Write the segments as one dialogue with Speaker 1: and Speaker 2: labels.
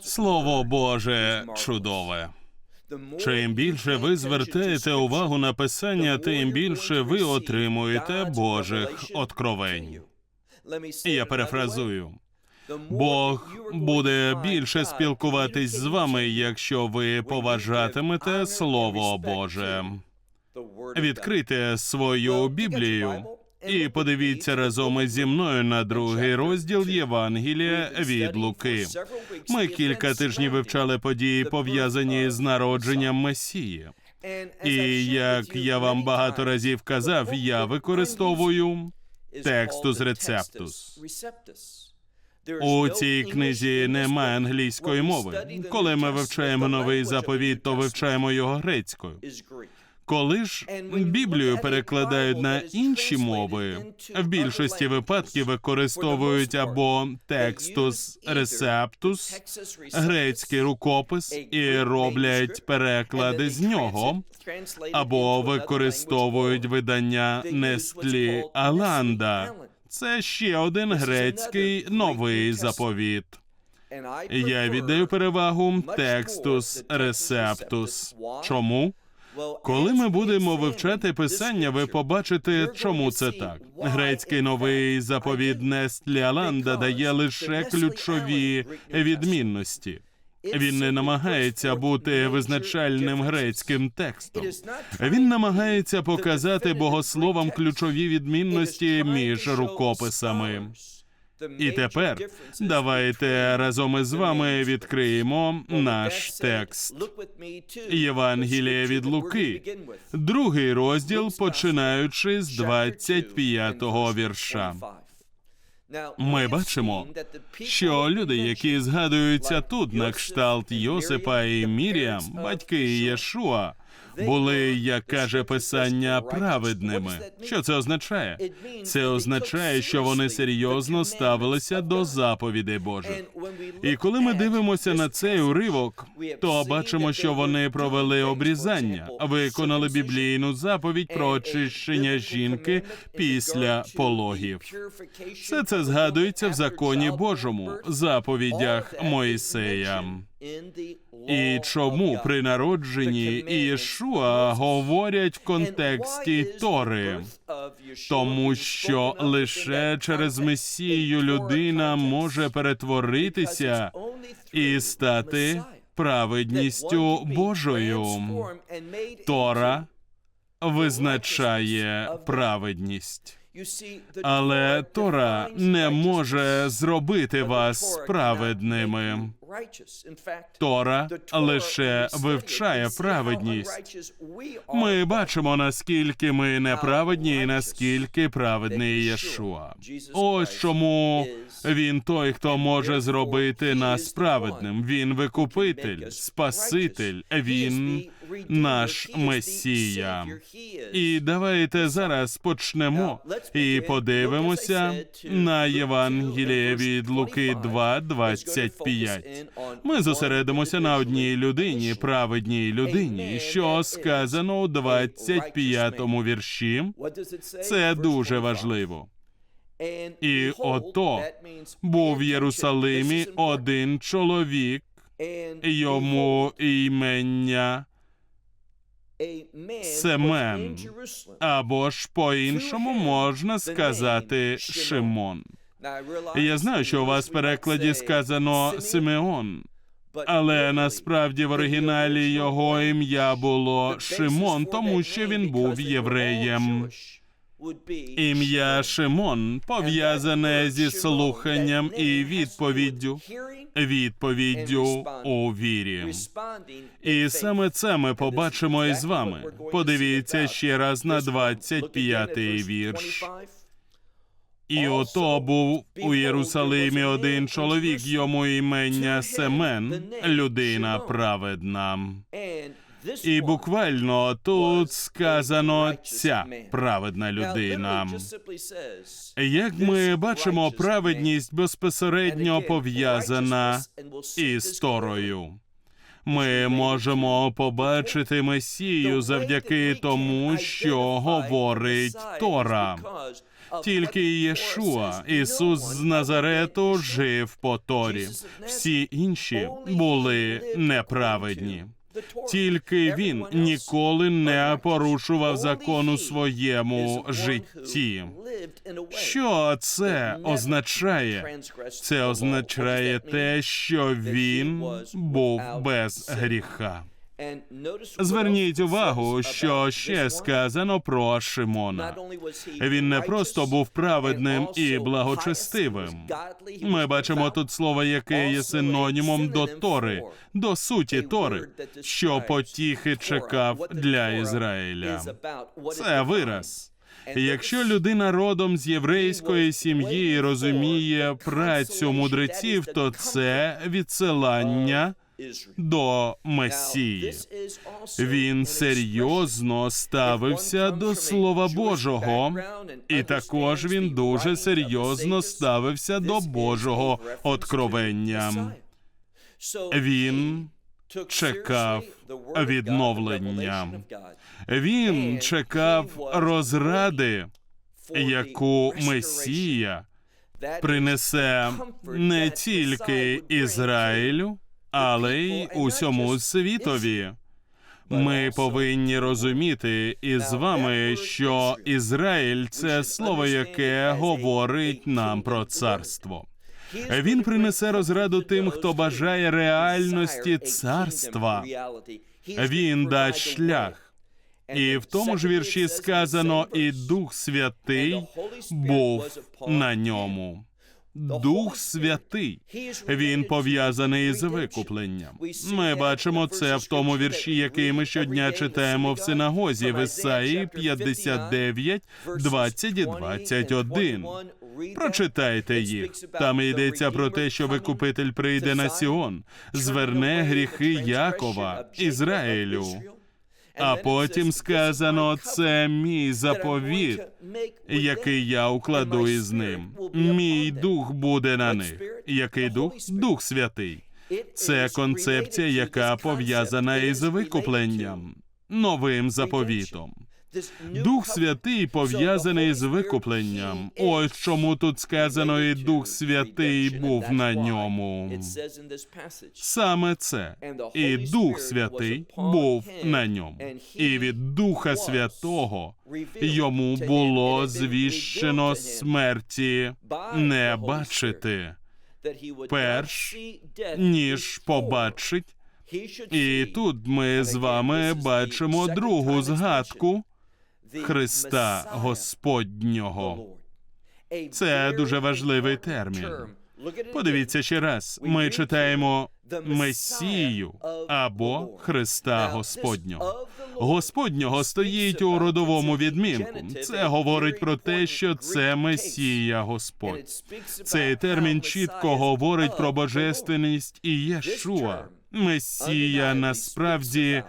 Speaker 1: Слово Боже чудове. Чим більше ви звертаєте увагу на писання, тим більше ви отримуєте Божих откровень. Я перефразую. Бог буде більше спілкуватись з вами, якщо ви поважатимете Слово Боже. Відкрийте свою Біблію і подивіться разом зі мною на другий розділ Євангелія від Луки. Ми кілька тижнів вивчали події, пов'язані з народженням Месії. І як я вам багато разів казав, я використовую текстус рецептус. У цій книзі немає англійської мови. Коли ми вивчаємо новий заповіт, то вивчаємо його грецькою. Коли ж Біблію перекладають на інші мови, в більшості випадків використовують або текстус ресептус, грецький рукопис, і роблять переклади з нього, або використовують видання Нестлі Аланда. Це ще один грецький новий заповіт. Я віддаю перевагу текстус ресептус. Чому? Коли ми будемо вивчати писання, ви побачите, чому це так. Грецький новий заповіт Нестліаланда дає лише ключові відмінності. Він не намагається бути визначальним грецьким текстом. Він намагається показати богословам ключові відмінності між рукописами. І тепер давайте разом із вами відкриємо наш текст. Євангелія від Луки, другий розділ, починаючи з 25-го вірша. Ми бачимо, що люди, які згадуються тут, на кшталт Йосипа і Міріам, батьки Єшуа, були, як каже писання, праведними. Що це означає? Це означає, що вони серйозно ставилися до заповідей Божих. І коли ми дивимося на цей уривок, то бачимо, що вони провели обрізання, виконали біблійну заповідь про очищення жінки після пологів. Все це згадується в законі Божому, заповідях Моїсея. І чому при народженні Ієшуа говорять в контексті Тори? Тому що лише через Месію людина може перетворитися і стати праведністю Божою. Тора визначає праведність. Але Тора не може зробити вас праведними. Тора лише вивчає праведність. Ми бачимо, наскільки ми неправедні і наскільки праведний Єшуа. Ось чому він той, хто може зробити нас праведним. Він викупитель, спаситель, він наш Месія. І давайте зараз почнемо і подивимося на Євангеліє від Луки 2, 25. Ми зосередимося на одній людині, праведній людині, що сказано у 25-му вірші. Це дуже важливо. І ото був в Єрусалимі один чоловік, йому імення Семен, або ж по-іншому можна сказати Шимон. Я знаю, що у вас в перекладі сказано Симеон, але насправді в оригіналі його ім'я було Шимон, тому що він був євреєм. Ім'я Шимон пов'язане зі слуханням і відповіддю, відповіддю у вірі. І саме це ми побачимо із вами. Подивіться ще раз на 25-й вірш. І ото був у Єрусалимі один чоловік, йому імення Семен, людина праведна. І буквально тут сказано ця праведна людина. Як ми бачимо, праведність безпосередньо пов'язана із Торою. Ми можемо побачити Месію завдяки тому, що говорить Тора. Тільки Єшуа, Ісус з Назарету, жив по Торі. Всі інші були неправедні. Тільки він ніколи не порушував закон у своєму житті. Що це означає? Це означає те, що він був без гріха. Зверніть увагу, що ще сказано про Шимона. Він не просто був праведним і благочестивим. Ми бачимо тут слово, яке є синонімом до Тори, до суті Тори, що потіхи чекав для Ізраїля. Це вираз. Якщо людина родом з єврейської сім'ї і розуміє працю мудреців, то це відсилання до Месії. Він серйозно ставився до Слова Божого, і також він дуже серйозно ставився до Божого откровення. Він чекав відновлення. Він чекав розради, яку Месія принесе не тільки Ізраїлю, але й усьому світові. Ми повинні розуміти із вами, що Ізраїль це слово, яке говорить нам про царство. Він принесе розраду тим, хто бажає реальності царства. Він дасть шлях. І в тому ж вірші сказано, і Дух Святий був на ньому. Дух Святий він пов'язаний з викупленням. Ми бачимо це в тому вірші, який ми щодня читаємо в синагозі в Ісаї 59, 20 і 21. Прочитайте їх. Там йдеться про те, що викупитель прийде на Сіон, зверне гріхи Якова, Ізраїлю. А потім сказано, це мій заповіт, який я укладу із ним. Мій дух буде на них. Який дух? Дух Святий. Це концепція, яка пов'язана із викупленням, новим заповітом. Дух Святий пов'язаний з викупленням. Ось чому тут сказано, і Дух Святий був на ньому. Саме це. І Дух Святий був на ньому, і від Духа Святого йому було звіщено смерті не бачити, перш ніж побачить. І тут ми з вами бачимо другу згадку Христа Господнього. Це дуже важливий термін. Подивіться ще раз. Ми читаємо Месію або Христа Господнього. Господнього стоїть у родовому відмінку. Це говорить про те, що це Месія Господь. Цей термін чітко говорить про божественність і Єшуа. Месія насправді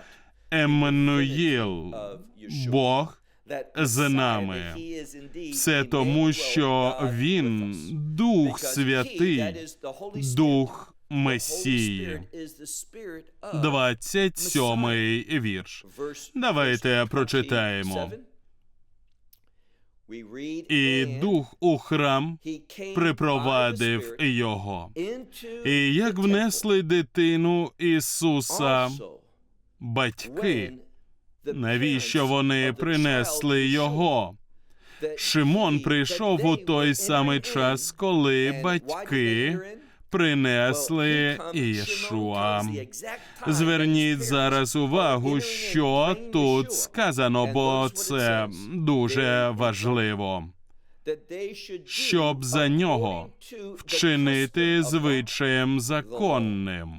Speaker 1: Еммануїл, Бог з нами. Все тому, що він Дух Святий, Дух Месії. 27-й вірш. Давайте прочитаємо. І дух у храм припровадив його. І як внесли дитину Ісуса батьки, навіщо вони принесли його? Шимон прийшов у той самий час, коли батьки
Speaker 2: принесли Ішуа. Зверніть зараз увагу, що тут сказано, бо це дуже важливо, щоб за нього вчинити звичаєм законним.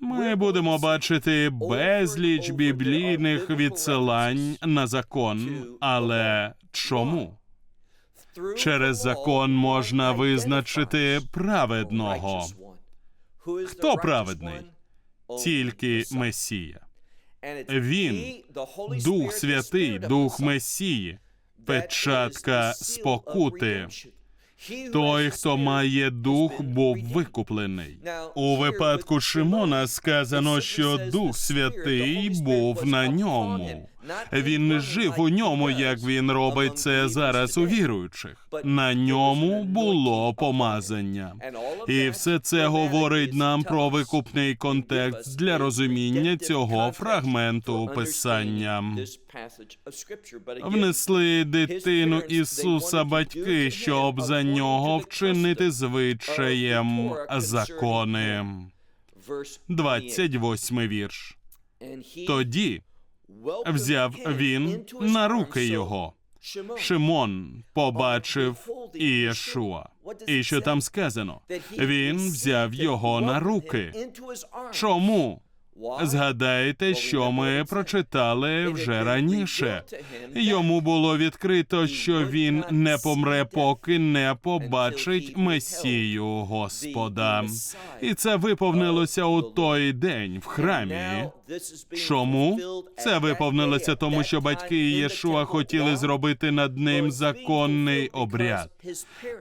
Speaker 2: Ми будемо бачити безліч біблійних відсилань на закон, але чому? Через закон можна визначити праведного.
Speaker 3: Хто праведний?
Speaker 2: Тільки Месія.
Speaker 3: Він,
Speaker 2: Дух Святий, Дух Месії, печатка спокути. Той, хто має дух, був викуплений. У випадку Шимона сказано, що Дух Святий був на ньому. Він не жив у ньому, як він робить це зараз у віруючих. На ньому було помазання. І все це говорить нам про викупний контекст для розуміння цього фрагменту писання. Внесли дитину Ісуса батьки, щоб за нього вчинити звичаєм закони. 28 вірш. Тоді взяв він на руки його. Шимон побачив Ієшуа. І що там сказано? Він взяв його на руки. Чому? Згадайте, що ми прочитали вже раніше. Йому було відкрито, що він не помре, поки не побачить Месію Господа. І це виповнилося у той день в храмі. Чому це виповнилося? Тому що батьки Єшуа хотіли зробити над ним законний обряд.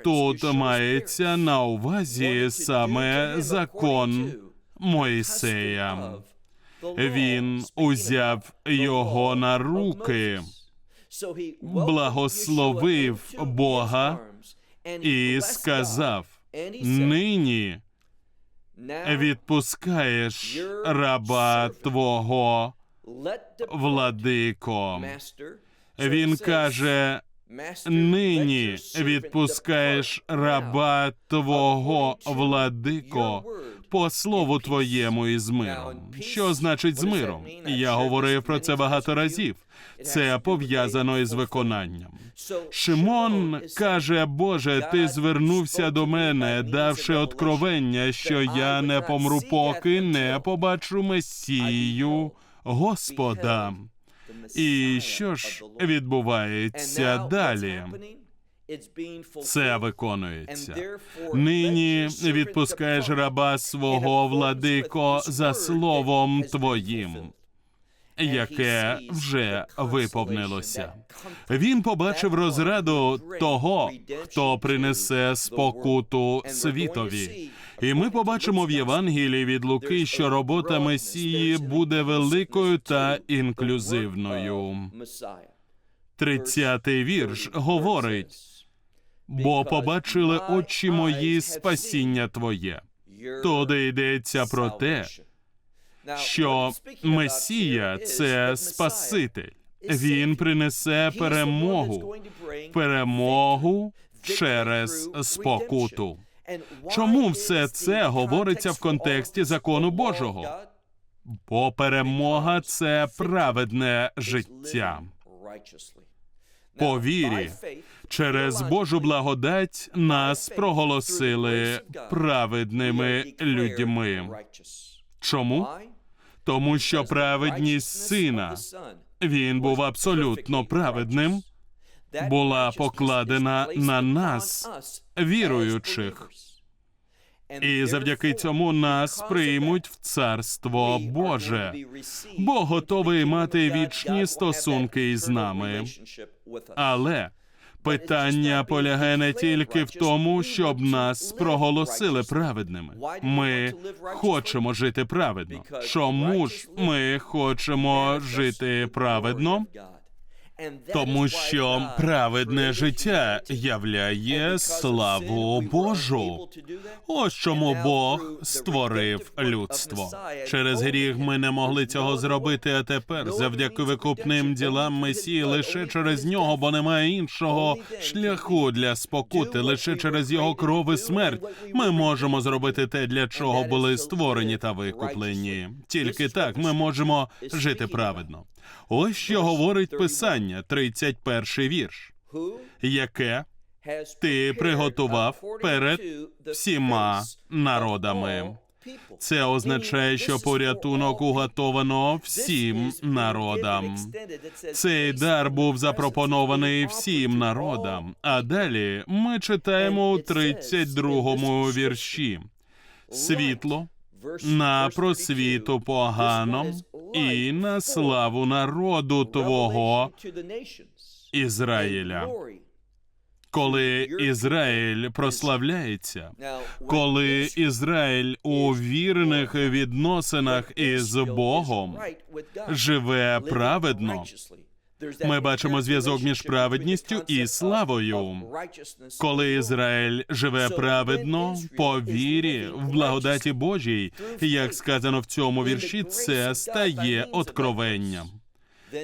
Speaker 2: Тут мається на увазі саме закон Моїсея. Він узяв його на руки, благословив Бога і сказав: Нині відпускаєш раба твого владико. Він каже: Нині відпускаєш раба твого владико по слову твоєму і з миром. Що значить з миром? Я говорив про це багато разів. Це пов'язано із виконанням. Шимон каже, Боже, ти звернувся до мене, давши откровення, що я не помру, поки не побачу Месію Господа. І що ж відбувається далі? Це виконується. Нині відпускаєш раба свого владико за словом твоїм, яке вже виповнилося. Він побачив розраду того, хто принесе спокуту світові. І ми побачимо в Євангелії від Луки, що робота Месії буде великою та інклюзивною. Тридцятий вірш говорить: бо побачили очі мої спасіння Твоє. Туди йдеться про те, що Месія це Спаситель. Він принесе перемогу, перемогу через спокуту. Чому все це говориться в контексті закону Божого? Бо перемога це праведне життя. По вірі, через Божу благодать нас проголосили праведними людьми. Чому? Тому що праведність сина він був абсолютно праведним, була покладена на нас, віруючих. І завдяки цьому нас приймуть в царство Боже, бо готовий мати вічні стосунки із нами. Але питання полягає не тільки в тому, щоб нас проголосили праведними. Ми хочемо жити праведно. Чому ж ми хочемо жити праведно? Тому що праведне життя являє славу Божу. Ось чому Бог створив людство. Через гріх ми не могли цього зробити, а тепер, завдяки викупним ділам Месії, лише через нього, бо немає іншого шляху для спокути, лише через його кров і смерть. Ми можемо зробити те, для чого були створені та викуплені. Тільки так ми можемо жити праведно. Ось що говорить Писання, 31 вірш, яке ти приготував перед всіма народами. Це означає, що порятунок уготовано всім народам. Цей дар був запропонований всім народам. А далі ми читаємо у 32-му вірші: світло на просвіту поганом і на славу народу Твого Ізраїля. Коли Ізраїль прославляється, коли Ізраїль у вірних відносинах із Богом живе праведно, ми бачимо зв'язок між праведністю і славою. Коли Ізраїль живе праведно по вірі в благодаті Божій, як сказано в цьому вірші, це стає откровенням.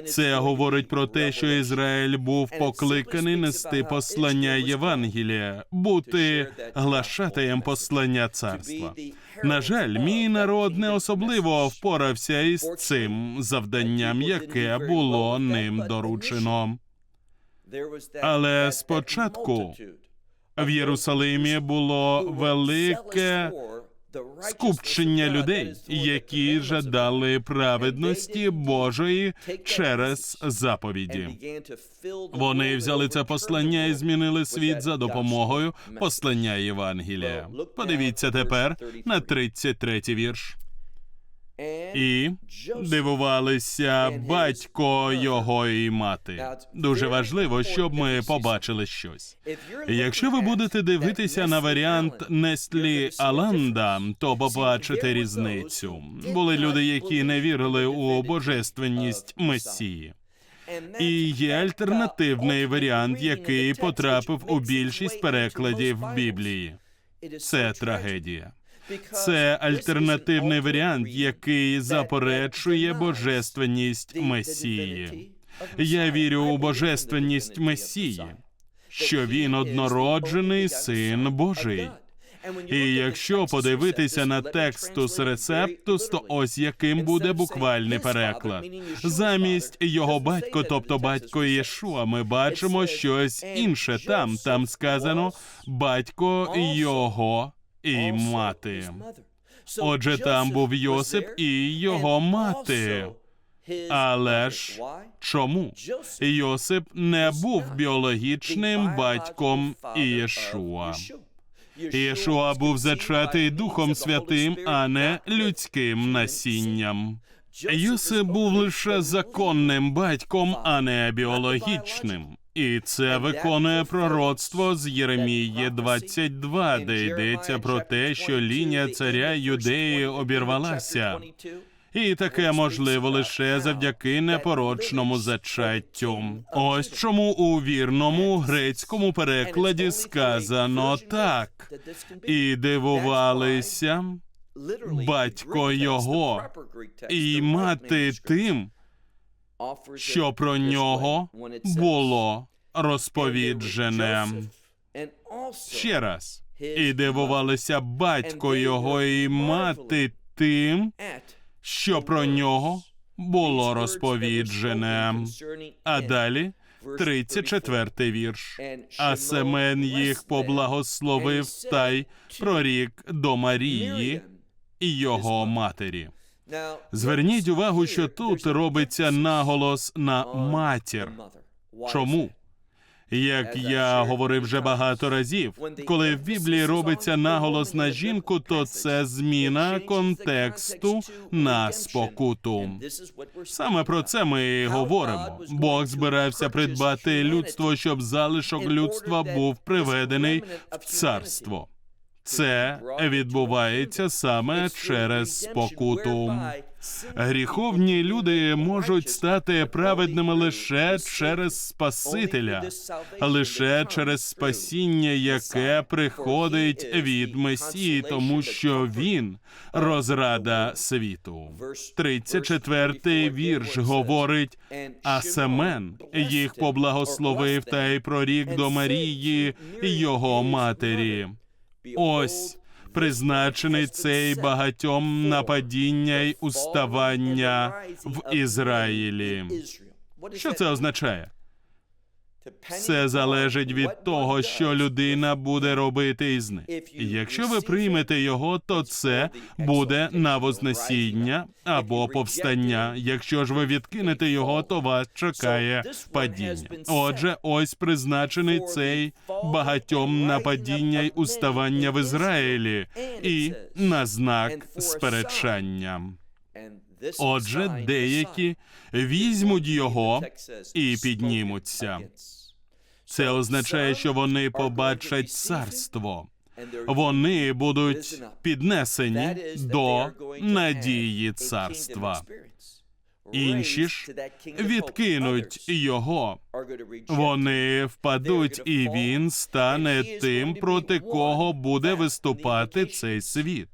Speaker 2: Це говорить про те, що Ізраїль був покликаний нести послання Євангелія, бути глашатаєм послання царства. На жаль, мій народ не особливо впорався із цим завданням, яке було ним доручено.
Speaker 3: Але спочатку
Speaker 2: В Єрусалимі було велике скупчення людей, які жадали праведності Божої через заповіді. Вони взяли це послання і змінили світ за допомогою послання Євангелія. Подивіться тепер на 33-й вірш. І дивувалися батько його і мати. Дуже важливо, щоб ми побачили щось. Якщо ви будете дивитися на варіант Нестлі Аланда, то побачите різницю. Були люди, які не вірили у божественність Месії. І є альтернативний варіант, який потрапив у більшість перекладів Біблії. Це трагедія. Це альтернативний варіант, який заперечує божественність Месії. Я вірю у божественність Месії, що він однороджений син Божий. І якщо подивитися на текстус рецептус, то ось яким буде буквальний переклад. Замість його батько, тобто батько Єшуа, ми бачимо щось інше. Там там сказано батько його і мати. Отже, там був Йосип і його мати. Але ж чому Йосип не був біологічним батьком Ієшуа? Ієшуа був зачатий Духом Святим, а не людським насінням. Йосип був лише законним батьком, а не біологічним. І це виконує пророцтво з Єремії 22, де йдеться про те, що лінія царя Юдеї обірвалася. І таке можливо лише завдяки непорочному зачаттю. Ось чому у вірному грецькому перекладі сказано так. І дивувалися батько його і мати тим, що про нього було розповіджене. Ще раз. І дивувалися батько його і мати тим, що про нього було розповіджене. А далі 34-й вірш. А Семен їх поблагословив та й прорік до Марії і його матері. Зверніть увагу, що тут робиться наголос на матір. Чому? Як я говорив вже багато разів, коли в Біблії робиться наголос на жінку, то це зміна контексту на спокуту. Саме про це ми і говоримо. Бог збирався придбати людство, щоб залишок людства був приведений в царство. Це відбувається саме через спокуту. Гріховні люди можуть стати праведними лише через Спасителя, лише через спасіння, яке приходить від Месії, тому що він розрада світу. 34-й вірш говорить, а Семен їх поблагословив та й прорік до Марії, його матері. Ось призначений цей багатьом нападіння й уставання в Ізраїлі. Що це означає? Все залежить від того, що людина буде робити із ним. Якщо ви приймете його, то це буде на вознесіння або повстання. Якщо ж ви відкинете його, то вас чекає падіння. Отже, ось призначений цей багатьом нападіння й уставання в Ізраїлі і на знак сперечання. Отже, деякі візьмуть його і піднімуться. Це означає, що вони побачать царство. Вони будуть піднесені до надії царства. Інші ж відкинуть його. Вони впадуть, і він стане тим, проти кого буде виступати цей світ.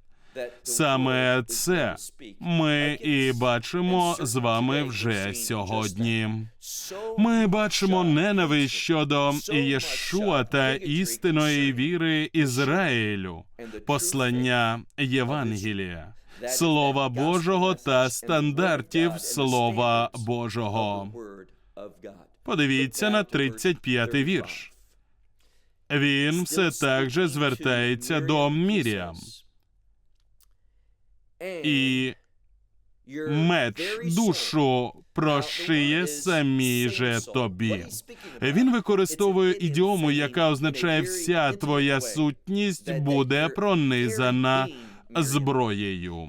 Speaker 2: Саме це ми і бачимо з вами вже сьогодні. Ми бачимо ненависть щодо Єшуа та істинної віри Ізраїлю, послання Євангелія, Слова Божого та стандартів Слова Божого. Подивіться на 35-й вірш. Він все так же звертається до Міріам. І меч душу прошиє самі же тобі. Він використовує ідіому, яка означає вся твоя сутність буде пронизана зброєю.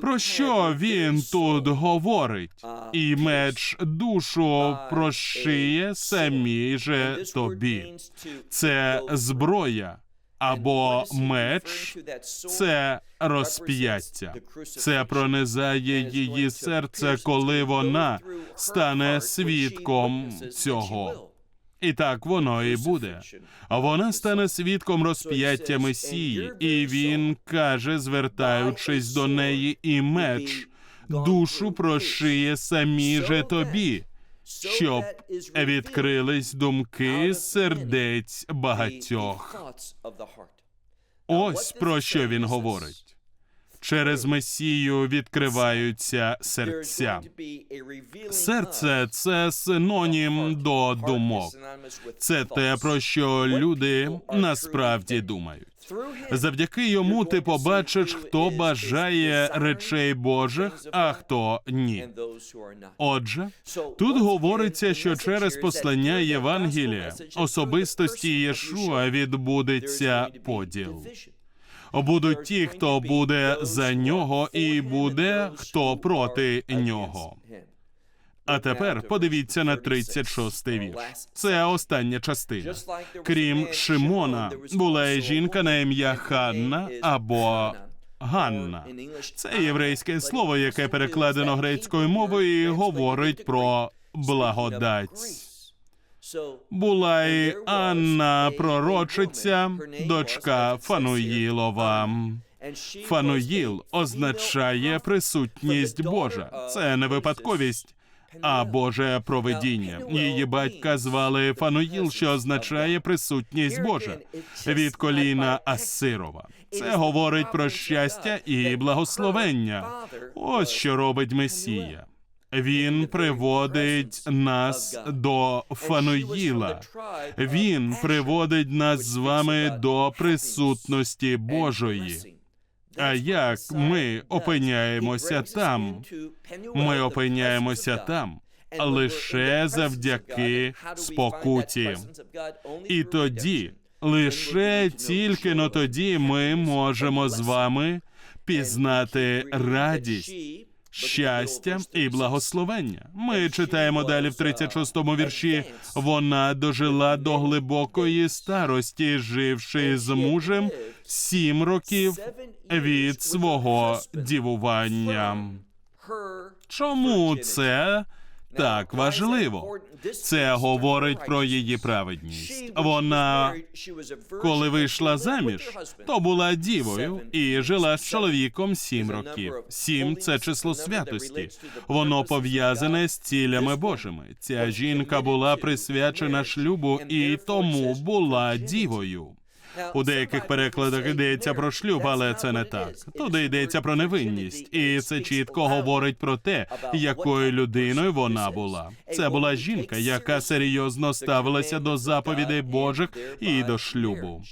Speaker 2: Про що він тут говорить? І меч душу прошиє самі же тобі. Це зброя. Або меч це розп'яття, це пронизає її серце, коли вона стане свідком цього. І так воно і буде. Вона стане свідком розп'яття Месії, і він каже, звертаючись до неї, і меч душу прошиє самі же тобі. Щоб відкрились думки сердець багатьох. Ось про що він говорить. Через Месію відкриваються серця. Серце це синонім до думок. Це те, про що люди насправді думають. Завдяки йому ти побачиш, хто бажає речей Божих, а хто ні. Отже, тут говориться, що через послання Євангелія особистості Єшуа відбудеться поділ. Будуть ті, хто буде за нього, і буде хто проти нього. А тепер подивіться на 36-й вірш. Це остання частина. Крім Шимона, була й жінка на ім'я Ханна або Ганна. Це єврейське слово, яке перекладено грецькою мовою і говорить про благодать. Була й Анна пророчиця, дочка Фануїлова. Фануїл означає присутність Божа. Це не випадковість. А Боже провидіння. Її батька звали Фануїл, що означає присутність Божа від коліна Ассирова. Це говорить про щастя і благословення. Ось що робить Месія. Він приводить нас до Фануїла. Він приводить нас з вами до присутності Божої. А як ми опиняємося там? Ми опиняємося там лише завдяки спокуті. І тоді, лише тільки но тоді ми можемо з вами пізнати радість, щастя і благословення. Ми читаємо далі в 36-му вірші. Вона дожила до глибокої старості, живши з мужем сім років від свого дівування. Чому це так важливо? Це говорить про її праведність. Вона, коли вийшла заміж, то була дівою і жила з чоловіком сім років. Сім це число святості. Воно пов'язане з цілями Божими. Ця жінка була присвячена шлюбу і тому була дівою. У деяких перекладах йдеться про шлюб, але це не так. Туди йдеться про невинність, і це чітко говорить про те, якою людиною вона була. Це була жінка, яка серйозно ставилася до заповідей Божих і до шлюбу.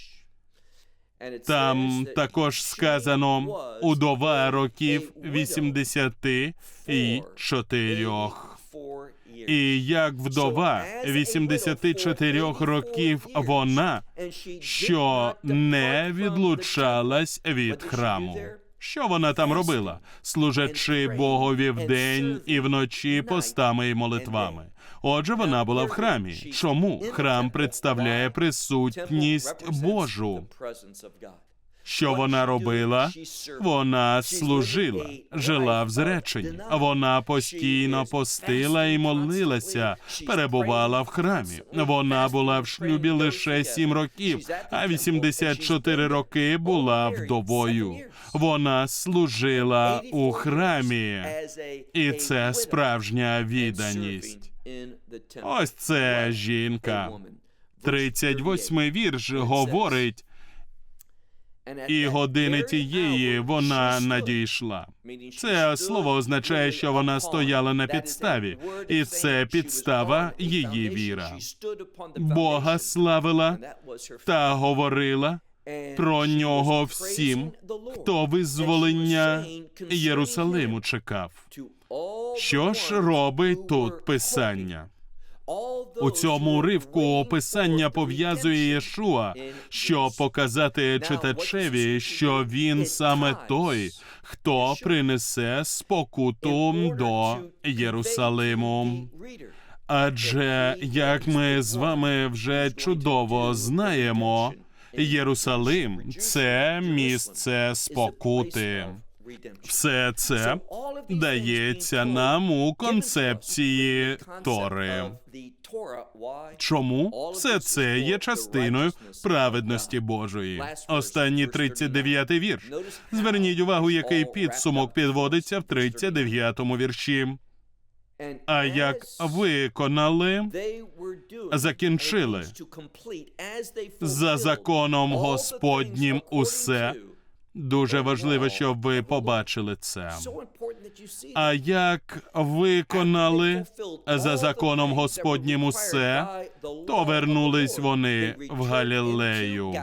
Speaker 2: Там також сказано удова років 84. І як вдова 84 років вона, що не відлучалась від храму. Що вона там робила? Служачи Богові вдень і вночі постами і молитвами. Отже, вона була в храмі. Чому храм представляє присутність Божу? Що вона робила? Вона служила, жила в зреченні. Вона постійно постила і молилася, перебувала в храмі. Вона була в шлюбі лише сім років, а 84 роки була вдовою. Вона служила у храмі, і це справжня відданість. Ось це жінка. 38-й вірш говорить. І години тієї вона надійшла. Це слово означає, що вона стояла на підставі, і це підстава її віра. Бога славила та говорила про нього всім, хто визволення Єрусалиму чекав. Що ж робить тут писання? У цьому уривку описання пов'язує Єшуа, щоб показати читачеві, що він саме той, хто принесе спокуту до Єрусалиму. Адже як ми з вами вже чудово знаємо, Єрусалим це місце спокути. Все це дається нам у концепції Тори. Чому все це є частиною праведності Божої? Останній 39-й вірш. Зверніть увагу, який підсумок підводиться в 39-му вірші. А як виконали, закінчили за законом Господнім усе. Дуже важливо, щоб ви побачили це. А як виконали за законом Господнім усе, то вернулись вони в Галілею.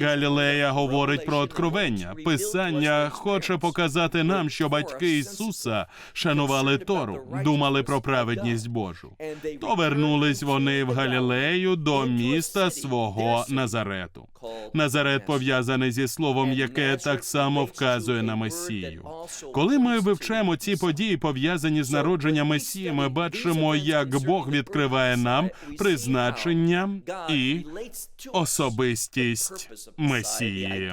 Speaker 2: Галілея говорить про откровення. Писання хоче показати нам, що батьки Ісуса шанували Тору, думали про праведність Божу. То вернулись вони в Галілею до міста свого Назарету. Назарет пов'язаний зі словом, яке так само вказує на Месію. Коли ми вивчаємо ці події, пов'язані з народженням Месії, ми бачимо, як Бог відкриває нам призначення і особистість Месії.